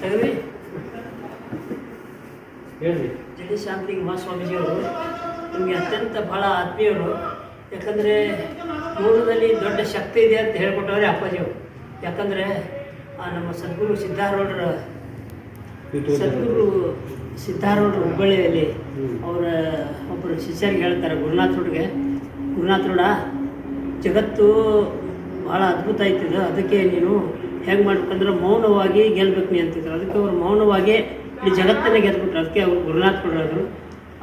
ತೆಗೆದ್ರಿ. ಹೇಳ್ರಿ. ಜಗದೀಶ್ ಶಾಂತಿ ಮಹಾಸ್ವಾಮೀಜಿಯವರು ನಿಮಗೆ ಅತ್ಯಂತ ಬಹಳ ಆತ್ಮೀಯರು. ಯಾಕಂದರೆ ಮೂಲದಲ್ಲಿ ದೊಡ್ಡ ಶಕ್ತಿ ಇದೆ ಅಂತ ಹೇಳ್ಕೊಟ್ಟವ್ರೆ ಅಪ್ಪಾಜಿಯವರು. ಯಾಕಂದರೆ ಆ ನಮ್ಮ ಸದ್ಗುರು ಸಿದ್ಧಾರೂಢರ ಸದ್ಗುರು ಸಿದ್ಧಾರೂಢ ಹುಬ್ಬಳ್ಳಿಯಲ್ಲಿ ಅವರ ಒಬ್ಬರು ಶಿಷ್ಯರಿಗೆ ಹೇಳ್ತಾರೆ ಗುರುನಾಥ್ರಿಗೆ ಗುರುನಾಥ್ರೋಡ ಜಗತ್ತು ಭಾಳ ಅದ್ಭುತ ಆಯ್ತಿದೆ ಅದಕ್ಕೆ ನೀನು ಹೇಗೆ ಮಾಡ್ಬೇಕಂದ್ರೆ ಮೌನವಾಗಿ ಗೆಲ್ಬೇಕು ನೀ ಅಂತಿದ್ರು. ಅದಕ್ಕೆ ಅವರು ಮೌನವಾಗಿ ಇಡೀ ಜಗತ್ತನ್ನೇ ಗೆದ್ಬಿಟ್ರು. ಅದಕ್ಕೆ ಅವರು ಗುರುನಾಥ್ ಕೊಡೋರು.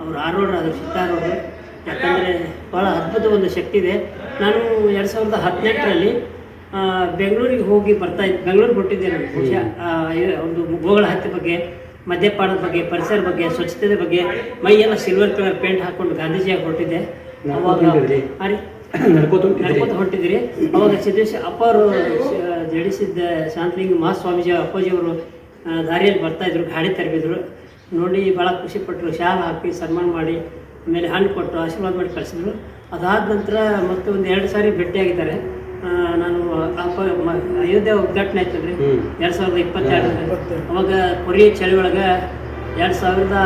ಅವ್ರು ಆರೋಡ್ರು ಅದು ಸಿದ್ಧಾರೂಢರು ಯಾಕಂದರೆ ಭಾಳ ಅದ್ಭುತ ಒಂದು ಶಕ್ತಿ ಇದೆ. ನಾನು ಎರಡು ಸಾವಿರದ ಹದಿನೆಂಟರಲ್ಲಿ ಬೆಂಗಳೂರಿಗೆ ಹೋಗಿ ಬರ್ತಾ ಇದ್ದೆ. ಬೆಂಗಳೂರಿಗೆ ಹೊಟ್ಟಿದ್ದೆ ನಾನು. ಬಹುಶಃ ಒಂದು ಗೋಗಳ ಹತ್ತಿ ಬಗ್ಗೆ ಮದ್ಯಪಾನದ ಬಗ್ಗೆ ಪರಿಸರ ಬಗ್ಗೆ ಸ್ವಚ್ಛತೆ ಬಗ್ಗೆ ಮೈಯೆಲ್ಲ ಸಿಲ್ವರ್ ಕಲರ್ ಪೇಂಟ್ ಹಾಕೊಂಡು ಗಾಂಧೀಜಿಯಾಗಿ ಹೊರಟಿದ್ದೆ. ಅವಾಗ? ನಡ್ಕೋತ ಹೊಂಟಿದ್ರಿ ಅವಾಗ ಸಿದ್ದೇಶ್ ಅಪ್ಪ ಅವರು ಜಡಿಸಿದ್ದ ಶಾಂತಲಿಂಗ ಮಹಾಸ್ವಾಮೀಜಿ ಅಪ್ಪಾಜಿಯವರು ದಾರಿಯಲ್ಲಿ ಬರ್ತಾ ಇದ್ರು ಗಾಡಿ ತರಬಿದ್ರು. ನೋಡಿ ಭಾಳ ಖುಷಿಪಟ್ಟರು ಶಾಲ್ ಹಾಕಿ ಸನ್ಮಾನ ಮಾಡಿ ಆಮೇಲೆ ಹಣ್ಣು ಕೊಟ್ಟು ಆಶೀರ್ವಾದ ಮಾಡಿ ಕಳಿಸಿದ್ರು. ಅದಾದ ನಂತರ ಮತ್ತೆ ಒಂದು ಎರಡು ಸಾರಿ ಭೇಟಿಯಾಗಿದ್ದಾರೆ. ನಾನು ಅಪ್ಪ ಅಯೋಧ್ಯೆ ಉದ್ಘಾಟನೆ ಆಯ್ತದ್ರಿ ರೀ ಎರಡು ಸಾವಿರದ ಇಪ್ಪತ್ತೆರಡು ಅವಾಗ ಕೊರಿಯ ಚಳಿ ಒಳಗೆ ಎರಡು ಸಾವಿರದ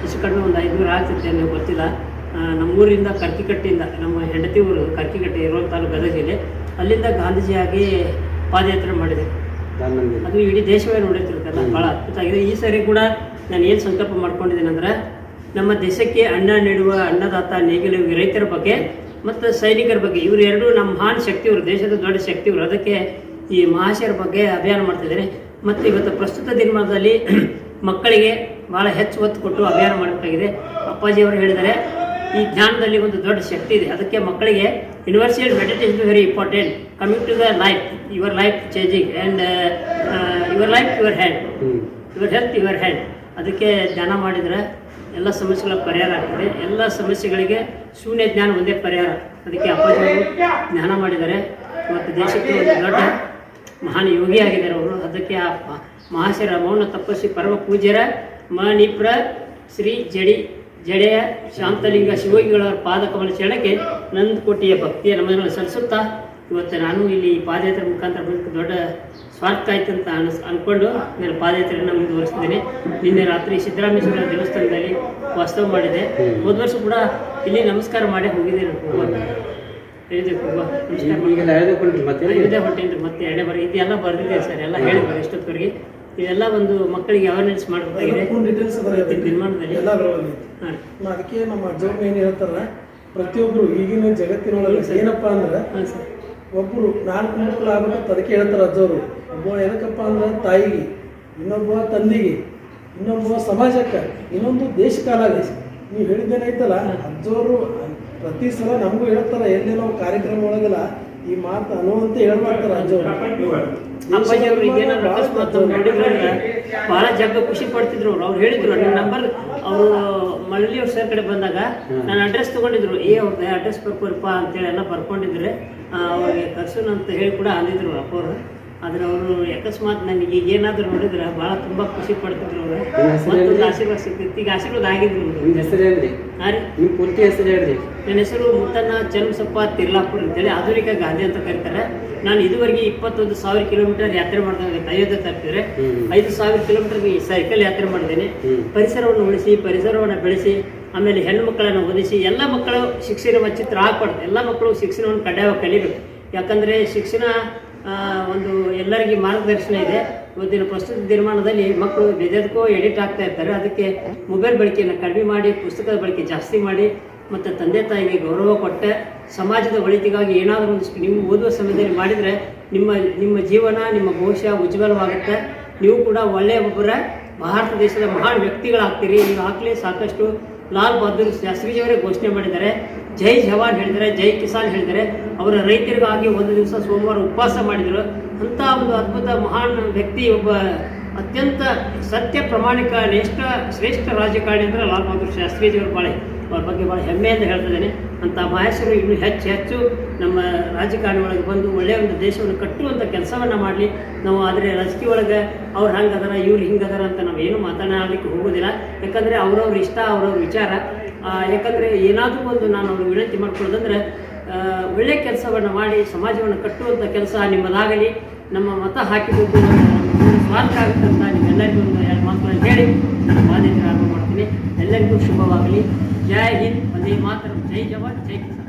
ಹೆಚ್ಚು ಕಡಿಮೆ ಒಂದು ಐದುನೂರು ಆಗ್ತಿತ್ತು ನೀವು ಗೊತ್ತಿಲ್ಲ. ನಮ್ಮೂರಿಂದ ಕರ್ಕಿಕಟ್ಟಿಯಿಂದ ನಮ್ಮ ಹೆಂಡತಿ ಊರು ಕರ್ಕಿಕಟ್ಟೆ ಇರೋ ತಾಲೂಕು ಗದಗ ಜಿಲ್ಲೆ ಅಲ್ಲಿಂದ ಗಾಂಧೀಜಿಯಾಗಿ ಪಾದಯಾತ್ರೆ ಮಾಡಿದೆ. ಅದು ಇಡೀ ದೇಶವೇ ನೋಡಿರ್ತಿರುತ್ತಲ್ಲ ಭಾಳ ಅದ್ಭುತ ಆಗಿದೆ. ಈ ಸರಿ ಕೂಡ ನಾನು ಏನು ಸಂಕಲ್ಪ ಮಾಡ್ಕೊಂಡಿದ್ದೀನಿ ಅಂದರೆ ನಮ್ಮ ದೇಶಕ್ಕೆ ಅನ್ನ ನೀಡುವ ಅನ್ನದಾತ ನೇಗಿಲು ರೈತರ ಬಗ್ಗೆ ಮತ್ತು ಸೈನಿಕರ ಬಗ್ಗೆ ಇವರು ಎರಡೂ ನಮ್ಮ ಮಹಾನ್ ಶಕ್ತಿಯವರು ದೇಶದ ದೊಡ್ಡ ಶಕ್ತಿಯವರು. ಅದಕ್ಕೆ ಈ ಮಹಾಶಯರ ಬಗ್ಗೆ ಅಭಿಯಾನ ಮಾಡ್ತಿದ್ದಾರೆ ಮತ್ತು ಇವತ್ತು ಪ್ರಸ್ತುತ ದಿನಮಾನದಲ್ಲಿ ಮಕ್ಕಳಿಗೆ ಭಾಳ ಹೆಚ್ಚು ಒತ್ತು ಕೊಟ್ಟು ಅಭಿಯಾನ ಮಾಡಬೇಕಾಗಿದೆ. ಅಪ್ಪಾಜಿಯವರು ಹೇಳಿದರೆ ಈ ಜ್ಞಾನದಲ್ಲಿ ಒಂದು ದೊಡ್ಡ ಶಕ್ತಿ ಇದೆ. ಅದಕ್ಕೆ ಮಕ್ಕಳಿಗೆ university is very important the to your life your life changing uh, your life, your Hmm. Your health, your hand ಅದಕ್ಕೆ ಧ್ಯಾನ ಮಾಡಿದರೆ ಎಲ್ಲ ಸಮಸ್ಯೆಗಳ ಪರಿಹಾರ ಆಗ್ತದೆ. ಎಲ್ಲ ಸಮಸ್ಯೆಗಳಿಗೆ ಶೂನ್ಯ ಜ್ಞಾನ ಒಂದೇ ಪರಿಹಾರ. ಅದಕ್ಕೆ ಅಪ್ಪಾಜಿಯವರು ಧ್ಯಾನ ಮಾಡಿದ್ದಾರೆ. ಮತ್ತು ದೇಶಕ್ಕೆ ಒಂದು ದೊಡ್ಡ ಮಹಾನ್ ಯೋಗಿ ಆಗಿದ್ದಾರೆ ಅವರು. ಅದಕ್ಕೆ ಆ ಮ- ಮಹಾಶಯರ ಮೌನ ತಪಸ್ವಿ ಪರಮ ಪೂಜ್ಯರ ಮಣಿಪ್ರ ಶ್ರೀ ಜಡಿ ಜಡೆಯ ಶಾಂತಲಿಂಗ ಶಿವಯೋಗಿಗಳ ಪಾದಕಮಲ ಚರಣಕ್ಕೆ ನಂದಕೋಟಿಯ ಭಕ್ತಿಯ ನಮನಗಳನ್ನು ಸಲ್ಲಿಸುತ್ತಾ ಇವತ್ತು ನಾನು ಇಲ್ಲಿ ಪಾದಯಾತ್ರೆ ಮುಖಾಂತರ ಬದುಕು ದೊಡ್ಡ ಸ್ವಾರ್ಥ ಆಯ್ತು ಅಂತ ಅನಿಸ್ ಅಂದ್ಕೊಂಡು ನಾನು ಪಾದಯಾತ್ರೆಯನ್ನು ಮುಂದುವರಿಸಿದ್ದೇನೆ ನಿನ್ನೆ ರಾತ್ರಿ ಸಿದ್ದರಾಮೇಶ್ವರ ದೇವಸ್ಥಾನದಲ್ಲಿ ವಾಸ್ತವ ಮಾಡಿದೆ. ಹೋದ ವರ್ಷ ಕೂಡ ಇಲ್ಲಿ ನಮಸ್ಕಾರ ಮಾಡಿ ಹೋಗಿದ್ದೆ ನಾನು ಹೋಗುವಾಗ. ಹೇಳಿದೆ ಹೋಗುವಾಗ ನಮಸ್ಕಾರ ಮಾಡಿ ಮತ್ತೆ ಎರಡೇ ಬರ ಇದೆಲ್ಲ ಬರೆದಿದೆ ಸರ್ ಎಲ್ಲ ಹೇಳಿದ್ರು ಎಷ್ಟೊತ್ತವರೆಗೆ. ಇದೆಲ್ಲ ಒಂದು ಮಕ್ಕಳಿಗೆ ಅವೇರ್ನೆಸ್ ಮಾಡಬೇಕಾಗಿದೆ. ಡೀಟೇಲ್ಸ್ ಅದ ಇವತ್ತಿನ ದಿನಮಾನದಲ್ಲಿ ಎಲ್ಲ ಅದರಲ್ಲಿ ಹಾಂ. ನಾ ಅದಕ್ಕೆ ನಮ್ಮ ಅಜ್ಜವ್ರು ಏನು ಹೇಳ್ತಾರ ಪ್ರತಿಯೊಬ್ರು ಈಗಿನ ಜಗತ್ತಿನೊಳಗೆ ಏನಪ್ಪ ಅಂದ್ರೆ ಒಬ್ರು ಒಬ್ಬರು ನಾಲ್ಕು ಮಕ್ಕಳು ಆಗ್ಬೇಕಂತ ಅದಕ್ಕೆ ಹೇಳ್ತಾರೆ ಅಜ್ಜವರು. ಒಬ್ಬ ಏನಕ್ಕಪ್ಪ ಅಂದ್ರೆ ತಾಯಿಗೆ ಇನ್ನೊಬ್ಬ ತಂದೆಗೆ ಇನ್ನೊಬ್ಬ ಸಮಾಜಕ್ಕೆ ಇನ್ನೊಂದು ದೇಶ ಕಾಲಾಗೆ. ನೀವು ಹೇಳಿದ್ದೇನೈತಲ್ಲ ಅಜ್ಜವರು ಪ್ರತಿ ಸಲ ನಮಗೂ ಹೇಳ್ತಾರೆ ಎಲ್ಲಿ ನಾವು ಕಾರ್ಯಕ್ರಮ ಒಳಗೆಲ್ಲ ಈ ಮಾತು ಅನ್ನುವಂತ ಹೇಳ್ಬಾರ್ತಾರೆ ಅಜ್ಜವರು ಅಪ್ಪಾಜಿ ಅವ್ರು ಈಗೇನಾದ್ರು ಅಕಸ್ಮಾತ್ ನಮ್ಗೆ ನೋಡಿದ್ರೆ ಭಾಳ ಜಗ್ಗ ಖುಷಿ ಪಡ್ತಿದ್ರು ಅವ್ರು. ಅವ್ರು ಹೇಳಿದ್ರು ನನ್ನ ನಂಬರ್ ಅವರು ಮಳ್ಳಿಯವ್ರ ಅವ್ರ ಸರ್ ಕಡೆ ಬಂದಾಗ ನಾನು ಅಡ್ರೆಸ್ ತಗೊಂಡಿದ್ರು. ಏ ಅವ್ರದ್ದು ಅಡ್ರೆಸ್ ಬರ್ಕೊರಪ್ಪ ಅಂತೇಳಿ ಎಲ್ಲ ಬರ್ಕೊಂಡಿದ್ರೆ ಆ, ಅವ್ರಿಗೆ ಕರ್ಸೋಣ ಅಂತ ಹೇಳಿ ಕೂಡ ಅಂದಿದ್ರು ಅಪ್ಪವರು ಆದ್ರೆ ಅವರು ಅಕಸ್ಮಾತ್ ನನಗೆ ಏನಾದ್ರು ನೋಡಿದ್ರೆ ಭಾಳ ತುಂಬಾ ಖುಷಿ ಪಡ್ತಿದ್ರು ಅವರು. ಮತ್ತೊಂದು ಆಶೀರ್ವಾದ ಸಿಗ್ತಿತ್ತು. ಈಗ ಆಶೀರ್ವಾದ ಆಗಿದ್ರು ಅವ್ರು. ನಿಮ್ಮ ಹೆಸರು ಹೇಳ್ರಿ. ಹಾಂ ರೀ. ನಿಮ್ಮ ಪೂರ್ತಿ ಹೆಸರು ಹೇಳ್ರಿ. ನನ್ನ ಹೆಸರು ಮುತ್ತಣ್ಣ ಚನ್ನಸಪ್ಪ ತಿರ್ಲಾಪುರ್ ಅಂತೇಳಿ ಆಧುನಿಕ ಗಾಂಧಿ ಅಂತ ಕರೀತಾರೆ. ನಾನು ಇದುವರೆಗೆ ಇಪ್ಪತ್ತೊಂದು ಸಾವಿರ ಕಿಲೋಮೀಟರ್ ಯಾತ್ರೆ ಮಾಡಿದಾಗ ಅಯೋಧ್ಯೆ ತರ್ತಿದ್ರೆ. ಐದು ಸಾವಿರ ಕಿಲೋಮೀಟರ್ ಈ ಸೈಕಲ್ ಯಾತ್ರೆ ಮಾಡಿದ್ದೇನೆ. ಪರಿಸರವನ್ನು ಉಳಿಸಿ ಪರಿಸರವನ್ನು ಬೆಳೆಸಿ ಆಮೇಲೆ ಹೆಣ್ಣು ಮಕ್ಕಳನ್ನು ಓದಿಸಿ ಎಲ್ಲ ಮಕ್ಕಳು ಶಿಕ್ಷಣ ಚಿತ್ರ ಆಗ್ಬಾರ್ದು. ಎಲ್ಲ ಮಕ್ಕಳು ಶಿಕ್ಷಣವನ್ನು ಕಡ್ಡಾಯವಾಗಿ ಕಲಿಬೇಕು. ಯಾಕಂದರೆ ಶಿಕ್ಷಣ ಒಂದು ಎಲ್ಲರಿಗೆ ಮಾರ್ಗದರ್ಶನ ಇದೆ. ಇವತ್ತಿನ ಪ್ರಸ್ತುತ ದಿನಮಾನದಲ್ಲಿ ಮಕ್ಕಳು ಬೆದೆದಕ್ಕೂ ಎಡಿಟ್ ಆಗ್ತಾ ಇರ್ತಾರೆ. ಅದಕ್ಕೆ ಮೊಬೈಲ್ ಬಳಕೆಯನ್ನು ಕಡಿಮೆ ಮಾಡಿ, ಪುಸ್ತಕದ ಬಳಕೆ ಜಾಸ್ತಿ ಮಾಡಿ, ಮತ್ತು ತಂದೆ ತಾಯಿಗೆ ಗೌರವ ಕೊಟ್ಟೆ. ಸಮಾಜದ ಒಳಿತಿಗಾಗಿ ಏನಾದರೂ ಒಂದು ನೀವು ಓದುವ ಸಮಯದಲ್ಲಿ ಮಾಡಿದರೆ ನಿಮ್ಮ ನಿಮ್ಮ ಜೀವನ, ನಿಮ್ಮ ಭವಿಷ್ಯ ಉಜ್ವಲವಾಗುತ್ತೆ. ನೀವು ಕೂಡ ಒಳ್ಳೆಯ ಒಬ್ಬರ ಭಾರತ ದೇಶದ ಮಹಾನ್ ವ್ಯಕ್ತಿಗಳಾಗ್ತೀರಿ. ನೀವು ಈಗಾಗಲೇ ಸಾಕಷ್ಟು ಲಾಲ್ ಬಹದ್ದೂರ್ ಶಾಸ್ತ್ರೀಜಿಯವರೇ ಘೋಷಣೆ ಮಾಡಿದ್ದಾರೆ. ಜೈ ಜವಾನ್ ಹೇಳಿದರೆ, ಜೈ ಕಿಸಾನ್ ಹೇಳಿದರೆ, ಅವರ ರೈತರಿಗಾಗಿ ಒಂದು ದಿವಸ ಸೋಮವಾರ ಉಪವಾಸ ಮಾಡಿದರು. ಅಂಥ ಒಂದು ಅದ್ಭುತ ಮಹಾನ್ ವ್ಯಕ್ತಿ ಒಬ್ಬ ಅತ್ಯಂತ ಸತ್ಯ ಪ್ರಾಮಾಣಿಕ ಶ್ರೇಷ್ಠ ಶ್ರೇಷ್ಠ ರಾಜಕಾರಣಿ ಅಂದರೆ ಲಾಲ್ ಬಹದ್ದೂರ್ ಶಾಸ್ತ್ರೀಜಿಯವರು ಭಾಳ ಅವ್ರ ಬಗ್ಗೆ ಭಾಳ ಹೆಮ್ಮೆಯಿಂದ ಹೇಳ್ತಿದ್ದೇನೆ ಅಂತ ಮಹೇಶರು ಇನ್ನೂ ಹೆಚ್ಚು ಹೆಚ್ಚು ನಮ್ಮ ರಾಜಕಾರಣಿ ಒಳಗೆ ಬಂದು ಒಳ್ಳೆಯ ಒಂದು ದೇಶವನ್ನು ಕಟ್ಟುವಂಥ ಕೆಲಸವನ್ನು ಮಾಡಲಿ. ನಾವು ಆದರೆ ರಾಜಕೀಯ ಒಳಗೆ ಅವ್ರು ಹಂಗದಾರ, ಇವ್ರು ಹಿಂಗದಾರ ಅಂತ ನಾವು ಏನು ಮಾತನಾಡಲಿಕ್ಕೆ ಹೋಗೋದಿಲ್ಲ. ಯಾಕಂದರೆ ಅವ್ರವ್ರ ಇಷ್ಟ, ಅವ್ರವ್ರ ವಿಚಾರ. ಯಾಕಂದರೆ ಏನಾದರೂ ಒಂದು ನಾನು ಅವ್ರಿಗೆ ವಿನಂತಿ ಮಾಡ್ಕೊಳ್ಳೋದಂದ್ರೆ ಒಳ್ಳೆಯ ಕೆಲಸವನ್ನು ಮಾಡಿ, ಸಮಾಜವನ್ನು ಕಟ್ಟುವಂಥ ಕೆಲಸ ನಿಮ್ಮದಾಗಲಿ. ನಮ್ಮ ಮತ ಹಾಕಿದ್ದು તરફ જય જવાન જય કિસાન.